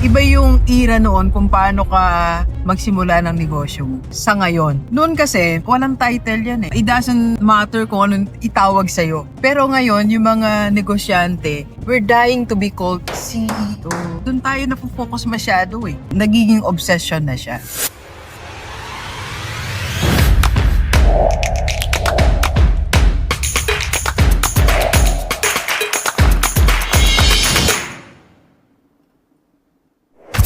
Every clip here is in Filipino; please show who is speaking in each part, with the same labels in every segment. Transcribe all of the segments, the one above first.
Speaker 1: Iba yung era noon kung paano ka magsimula ng negosyo mo sa ngayon. Noon kasi, walang title yan eh. It doesn't matter kung anong itawag sa'yo. Pero ngayon, yung mga negosyante, we're dying to be called CEO. Doon tayo napofocus masyado eh. Nagiging obsession na siya.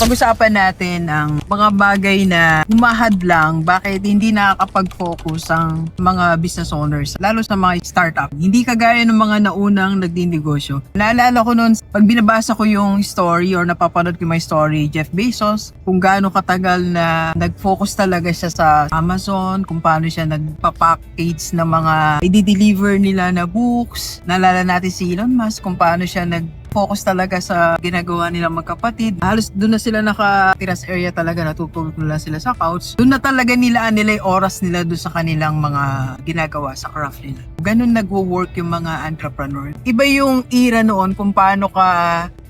Speaker 1: Pag-usapan natin ang mga bagay na humahad lang bakit hindi nakakapag-focus ang mga business owners, lalo sa mga startup. Hindi kagaya ng mga naunang nagdinegosyo. Naalala ko noon, pag binabasa ko yung story or napapanood ko yung story, Jeff Bezos, kung gaano katagal na nag-focus talaga siya sa Amazon, kung paano siya nagpa-package ng mga i-deliver nila na books. Naalala natin si Elon Musk, kung paano siya nag focus talaga sa ginagawa nilang magkapatid. Halos doon na sila nakatira sa area talaga, natutulog na lang sila sa couch. Doon na talaga nilaan nila yung oras nila doon sa kanilang mga ginagawa sa craft nila. Ganun nagwo-work yung mga entrepreneur. Iba yung era noon kung paano ka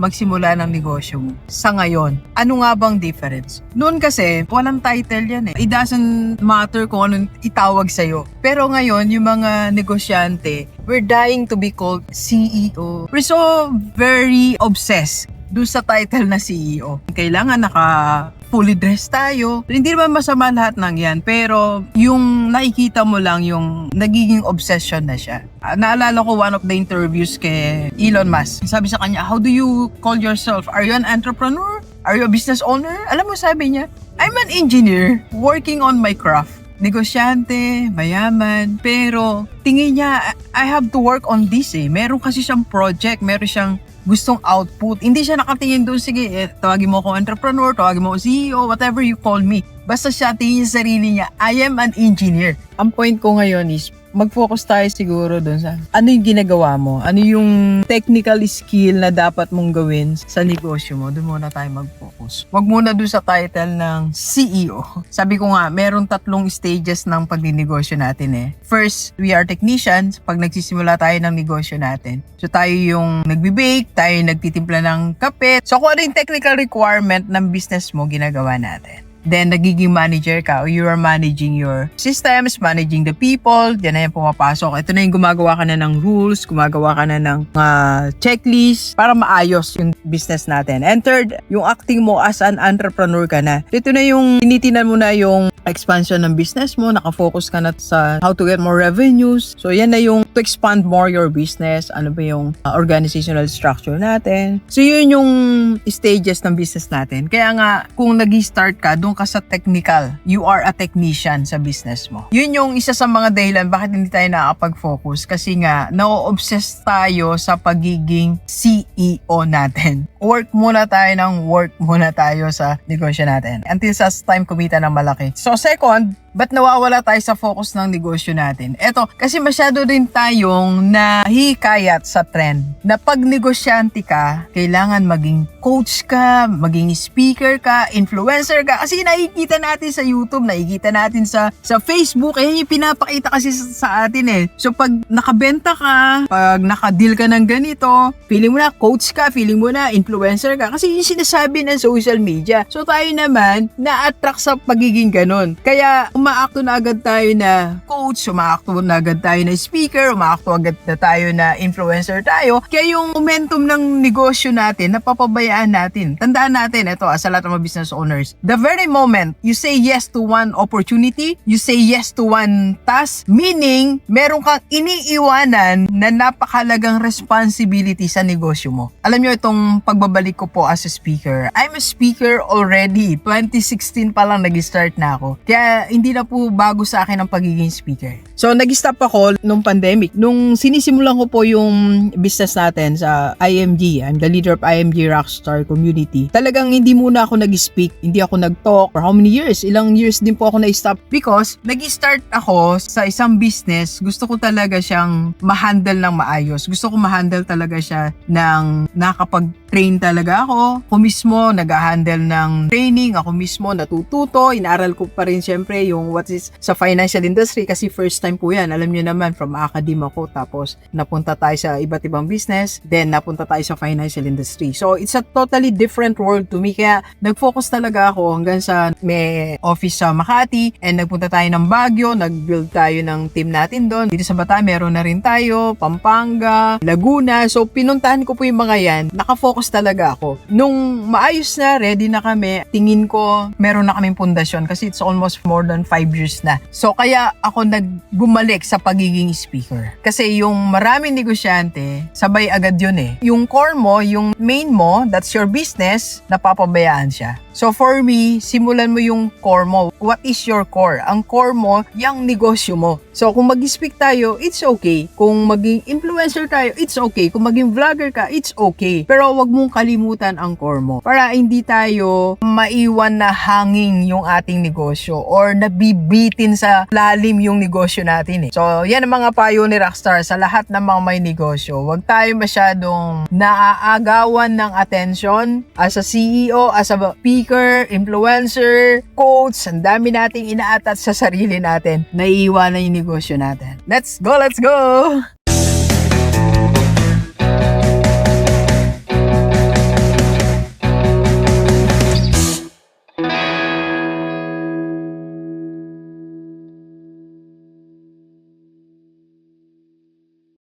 Speaker 1: magsimula ng negosyo mo sa ngayon. Ano nga bang difference? Noon kasi, walang title yan eh. It doesn't matter kung anong itawag sa'yo. Pero ngayon, yung mga negosyante, we're dying to be called CEO. We're so very obsessed doon sa title na CEO. Kailangan naka fully dressed tayo. Hindi naman masama lahat ng yan, pero yung nakikita mo lang yung nagiging obsession na siya. Ah, naalala ko one of the interviews kay Elon Musk. Sabi sa kanya, how do you call yourself? Are you an entrepreneur? Are you a business owner? Alam mo sabi niya, I'm an engineer working on my craft negosyante, mayaman, pero tingin niya, I have to work on this eh. Meron kasi siyang project, meron siyang gustong output. Hindi siya nakatingin doon, sige, eh, tawagin mo ako entrepreneur, tawagin mo ako CEO, whatever you call me. Basta siya tingin sa sarili niya, I am an engineer. Ang point ko ngayon is, mag-focus tayo siguro doon sa ano yung ginagawa mo, ano yung technical skill na dapat mong gawin sa negosyo mo. Doon muna tayo mag-focus. Wag muna doon sa title ng CEO. Sabi ko nga, meron tatlong stages ng pagninegosyo natin eh. First, we are technicians pag nagsisimula tayo ng negosyo natin. So tayo yung nagbe-bake, tayo yung nagtitimpla ng kape. So kung ano yung technical requirement ng business mo, ginagawa natin then nagiging manager ka or you are managing your systems, managing the people, yan na yung pumapasok. Ito na yung gumagawa ka na ng rules, gumagawa ka na ng uh, checklist para maayos yung business natin. And third, yung acting mo as an entrepreneur ka na. Ito na yung tinitinan mo na yung expansion ng business mo, nakafocus ka na sa how to get more revenues. So yan na yung to expand more your business, ano ba yung uh, organizational structure natin. So yun yung stages ng business natin. Kaya nga, kung nag-start ka, doon ka sa technical. You are a technician sa business mo. Yun yung isa sa mga dahilan bakit hindi tayo nakakapag-focus kasi nga, na-obsess tayo sa pagiging CEO natin. Work muna tayo ng work muna tayo sa negosyo natin. Until sa time kumita ng malaki. So second, ba't nawawala tayo sa focus ng negosyo natin? Eto, kasi masyado din tayong nahikayat sa trend na pag negosyante ka, kailangan maging coach ka, maging speaker ka, influencer ka. Kasi nakikita natin sa YouTube, nakikita natin sa sa Facebook, eh pinapakita kasi sa, sa atin eh. So pag nakabenta ka, pag nakadeal ka ng ganito, feeling mo na coach ka, feeling mo na influencer ka. Kasi yung sinasabi ng social media. So tayo naman, na-attract sa pagiging ganon. Kaya umaakto na agad tayo na coach, umaakto na agad tayo na speaker, umaakto agad na tayo na influencer tayo. Kaya yung momentum ng negosyo natin, napapabayaan natin. Tandaan natin, ito, sa lahat ng mga business owners, the very moment you say yes to one opportunity, you say yes to one task, meaning, meron kang iniiwanan na napakalagang responsibility sa negosyo mo. Alam nyo, itong pagbabalik ko po as a speaker, I'm a speaker already. 2016 pa lang nag-start na ako. Kaya hindi na po bago sa akin ang pagiging speaker. So, nag-stop ako nung pandemic. Nung sinisimulan ko po yung business natin sa IMG, I'm the leader of IMG Rockstar Community. Talagang hindi muna ako nag-speak, hindi ako nag-talk for how many years? Ilang years din po ako na-stop because nag-start ako sa isang business, gusto ko talaga siyang ma-handle ng maayos. Gusto ko ma-handle talaga siya ng nakapag-train talaga ako. Ako mismo nag-handle ng training, ako mismo natututo, inaaral ko pa rin syempre yung what is sa financial industry kasi first time po yan. Alam nyo naman, from academe ako, tapos napunta tayo sa iba't ibang business, then napunta tayo sa financial industry. So, it's a totally different world to me. Kaya, nag-focus talaga ako hanggang sa may office sa Makati, and nagpunta tayo ng Baguio, nag-build tayo ng team natin doon. Dito sa Bata, meron na rin tayo, Pampanga, Laguna. So, pinuntahan ko po yung mga yan. Nakafocus talaga ako. Nung maayos na, ready na kami, tingin ko, meron na kaming pundasyon kasi it's almost more than 5 years na. So, kaya ako nagbumalik sa pagiging speaker. Kasi yung maraming negosyante, sabay agad yun eh. Yung core mo, yung main mo, that's your business, napapabayaan siya. So for me, simulan mo yung core mo. What is your core? Ang core mo, yung negosyo mo. So kung mag-speak tayo, it's okay. Kung maging influencer tayo, it's okay. Kung maging vlogger ka, it's okay. Pero wag mong kalimutan ang core mo. Para hindi tayo maiwan na hanging yung ating negosyo or nabibitin sa lalim yung negosyo natin eh. So yan ang mga payo ni Rockstar sa lahat ng mga may negosyo. Wag tayo masyadong naaagawan ng attention as a CEO, as a speaker, influencer, coach, ang dami nating inaatat sa sarili natin. Naiiwanan yung negosyo natin. Let's go, let's go!